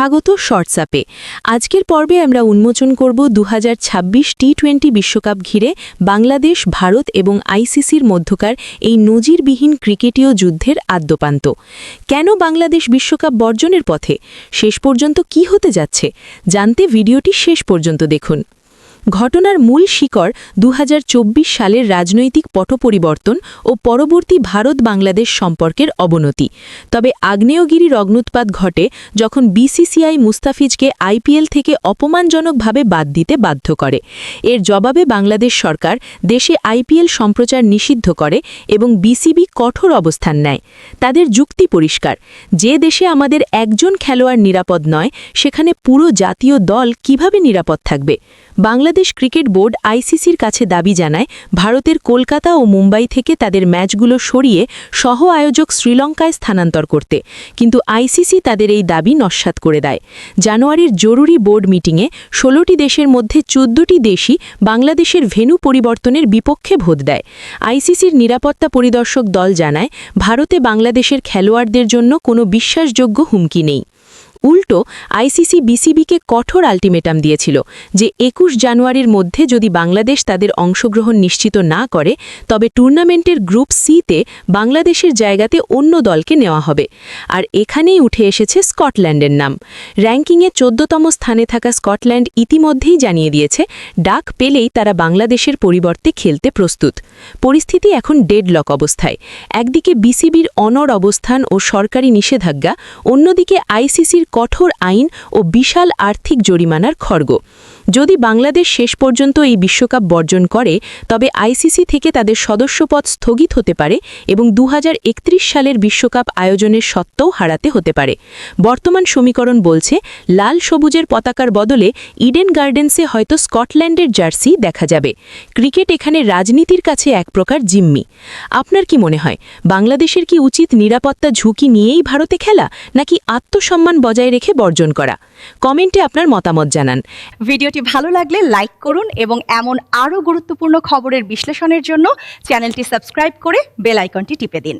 স্বাগত শর্টসাপে। আজকের পর্বে আমরা উন্মোচন করব দু হাজার ছাব্বিশ টি টোয়েন্টি বিশ্বকাপ ঘিরে বাংলাদেশ, ভারত এবং আইসিসির মধ্যকার এই নজিরবিহীন ক্রিকেটীয় যুদ্ধের আদ্যপান্ত। কেন বাংলাদেশ বিশ্বকাপ বর্জনের পথে? শেষ পর্যন্ত কি হতে যাচ্ছে? জানতে ভিডিওটি শেষ পর্যন্ত দেখুন। ঘটনার মূল শিকড় দু হাজার চব্বিশ সালের রাজনৈতিক পট পরিবর্তন ও পরবর্তী ভারত বাংলাদেশ সম্পর্কের অবনতি। তবে আগ্নেয়গিরির অগ্নুৎপাত ঘটে যখন বিসিসিআই মুস্তাফিজকে আইপিএল থেকে অপমানজনকভাবে বাদ দিতে বাধ্য করে। এর জবাবে বাংলাদেশ সরকার দেশে আইপিএল সম্প্রচার নিষিদ্ধ করে এবং বিসিবি কঠোর অবস্থান নেয়। তাদের যুক্তি পরিষ্কার, যে দেশে আমাদের একজন খেলোয়াড় নিরাপদ নয়, সেখানে পুরো জাতীয় দল কীভাবে নিরাপদ থাকবে? বাংলাদেশ ক্রিকেট বোর্ড আইসিসির কাছে দাবি জানায়, ভারতের কলকাতা ও মুম্বাই থেকে তাদের ম্যাচগুলো সরিয়ে সহ আয়োজক শ্রীলঙ্কায় স্থানান্তর করতে। কিন্তু আইসিসি তাদের এই দাবি নস্যাৎ করে দেয়। জানুয়ারির জরুরি বোর্ড মিটিংয়ে ষোলোটি দেশের মধ্যে চোদ্দটি দেশই বাংলাদেশের ভেন্যু পরিবর্তনের বিপক্ষে ভোট দেয়। আইসিসির নিরাপত্তা পরিদর্শক দল জানায়, ভারতে বাংলাদেশের খেলোয়াড়দের জন্য কোনো বিশ্বাসযোগ্য হুমকি নেই। উল্টো আইসিসি বিসিবিকে কঠোর আলটিমেটাম দিয়েছিল যে একুশ জানুয়ারির মধ্যে যদি বাংলাদেশ তাদের অংশগ্রহণ নিশ্চিত না করে, তবে টুর্নামেন্টের গ্রুপ সিতে বাংলাদেশের জায়গাতে অন্য দলকে নেওয়া হবে। আর এখানেই উঠে এসেছে স্কটল্যান্ডের নাম। র্যাঙ্কিংয়ে চোদ্দতম স্থানে থাকা স্কটল্যান্ড ইতিমধ্যেই জানিয়ে দিয়েছে, ডাক পেলেই তারা বাংলাদেশের পরিবর্তে খেলতে প্রস্তুত। পরিস্থিতি এখন ডেডলক অবস্থায়। একদিকে বিসিবির অনর অবস্থান ও সরকারি নিষেধাজ্ঞা, অন্যদিকে আইসিসির কঠোর আইন ও বিশাল আর্থিক জরিমানার খড়গ যদি বাংলাদেশ শেষ পর্যন্ত এই বিশ্বকাপ বর্জন করে, তবে আইসিসি থেকে তাদের সদস্যপদ স্থগিত হতে পারে এবং দু হাজার একত্রিশ সালের বিশ্বকাপ আয়োজনের সত্ত্বেও হারাতে হতে পারে। বর্তমান সমীকরণ বলছে, লাল সবুজের পতাকার বদলে ইডেন গার্ডেন্সে হয়তো স্কটল্যান্ডের জার্সি দেখা যাবে। ক্রিকেট এখানে রাজনীতির কাছে এক প্রকার জিম্মি। আপনার কি মনে হয়, বাংলাদেশের কি উচিত নিরাপত্তা ঝুঁকি নিয়েই ভারতে খেলা, নাকি আত্মসম্মান বজায় রেখে বর্জন করা। কমেন্টে আপনার মতামত জানান। ভিডিওটি ভালো লাগলে লাইক করুন এবং এমন আরও গুরুত্বপূর্ণ খবরের বিশ্লেষণের জন্য চ্যানেলটি সাবস্ক্রাইব করে বেল আইকনটি টিপে দিন।